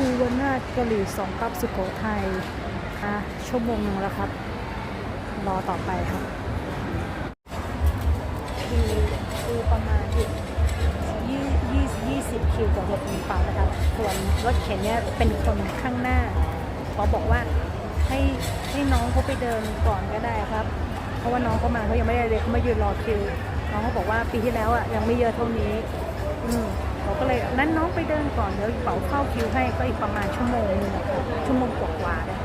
ภูวนาถกะหรี่สองกับสุโขทัยค่ะชั่วโมงนึงแล้วครับ รอต่อไปครับคือคือประมาณอีกยี่ยี่ยี่สิบคิวกว่าจะถึงปั๊มนะครับส่วนรถเข็นเนี่ยเป็นคนข้างหน้าเขาบอกว่าให้ให้น้องเขาไปเดินก่อนก็ได้ครับ เพราะว่าน้องเขามาเขายังไม่ได้เลยเขามายืนรอคิว น้องเขาบอกว่าปีที่แล้วอะยังไม่เยอะเท่านี้ เราก็เลยนั้นน้องไปเดินก่อนเดี๋ยวเป๋าเข้าคิวให้ก็อีกประมาณชั่วโมงนึงนะครับชั่วโมงกว่าๆนะ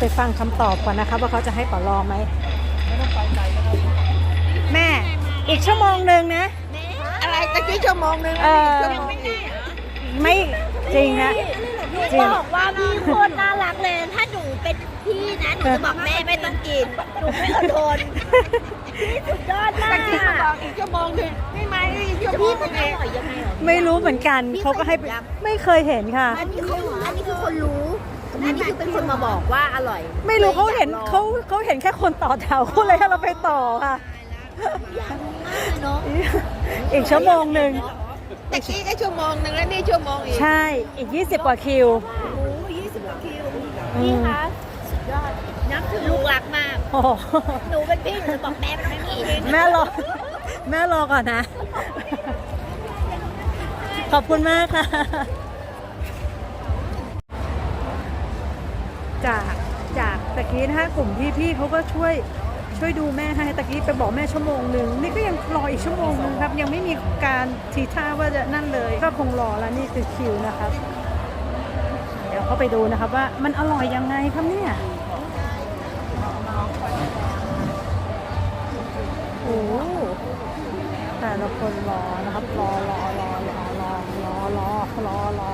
ไปฟังคำตอบก่อนนะครับว่าเขาจะให้เป๋ารอไหมแม่ อีกชั่วโมงหนึ่งนะ อะไรตะกี้ชั่วโมงนึงเออชั่วโมงอีกไม่จริงนะ จริง บอกว่าพี่โคตรน่ารักเลย ถ้าหนู เป็นพี่นะหนูจะบอกแม่ไม่ต้องกินหนูไม่อดทนพี่สุดยอดมาตะกกี้มาบอกอีกชั่วโมงนึงนี่ไหมอีกชั่วโมพี่งมันนึองร่อยยังไงเหรอ ไม่รู้เหมือนกันเขาก็ให้ไปไม่เคยเห็นค่ะ อันนี้เขาอันนี้คือคนรู้อันนี้คือเป็นคนมาบอกว่าอร่อยไม่รู้เขาเห็นลยอยกลองเขาเขาเห็นแค่คนต่อแถวเขาเลยให้เราไปต่อค่ะ อยากลองมากเลยเนาะอีกชั่วโมงหนึ่งตะกี้ก็ชั่วโมงนึงแล้วนี่ชั่วโมงอีก ใช่อีก 20 กว่าคิว โอ้โหยี่สิบกว่าคิวอืมพี่คะสุดยอด นับถือลูกรักมาก โอ้โหหนูเป็นพี่หนูจะบอกแม่มันไม่กินแม่รอ แม่รอก่อนนะ ขอบคุณมากค่ะ จากจากตะกี้นะคะกลุ่มพี่ๆเขาก็ช่วยช่วยดูแม่ให้ตะกี้ไปบอกแม่ชั่วโมงหนึ่งนี่ก็ยังรออีกชั่วโมงหนึงครับ ยังไม่มีการทีท่าว่าจะนั่นเลย ก็คงรอแล้วนี่คือคิวนะครับ เดี๋ยวเขาไปดูนะครับว่ามันอร่อยยังไงครับเนี่ย โอ้หแต่ละคนรอนะครับรอรอรอรอรอรอรอรอรอ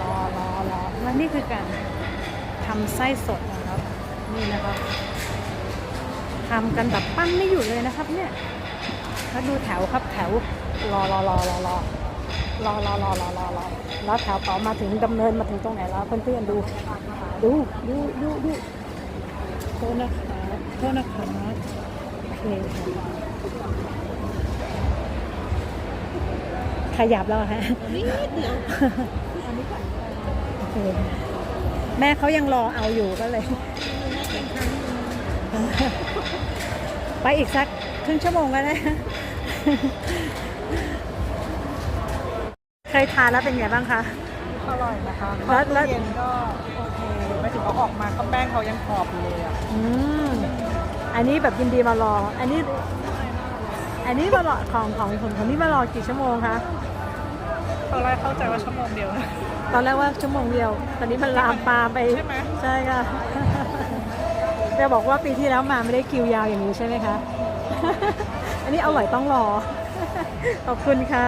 รอรอรอและนี่คือการทำไส้สดนะครับ นี่นะครับทำกันแบบปั้นไม่หยุดเลยนะครับ เนี่ยแล้วดูแถวครับแถวรอรอรอรอรอรอรอรอรอรอรอแล้วแถวต่อมาถึงดำเนินมาถึงตรงไหนแล้วเพื่อนๆดู ดูดูดูดู ทษนะคะโทษนะคะโอเคค่ะขยับแล้วฮะโอเคแม่เขายังรอเอาอยู่ก็เลย ไปอีกสักครึ่งชั่วโมงก็ได้เคยทานแล้วเป็นไงบ้างคะ อร่อยนะคะแล้วแล้วเย็นก็โอ ออกมาก็แป้งเขายังกรอบอยู่เลยอะอืมอันนี้แบบยินดีมารอ อันนี้ อันนี้มารอของของของของนี่มารอกี่ชั่วโมงคะตอนแรกเข้าใจว่าชั่วโมงเดียวนะตอนแรกว่าชั่วโมงเดียว ตอนนี้มันลามปามไปใช่ไหมใช่ค่ะจะบอกว่าปีที่แล้วมาไม่ได้คิวยาวอย่างนี้ใช่ไหมคะ อันนี้อร่อยต้องรอ ขอบคุณค่ะ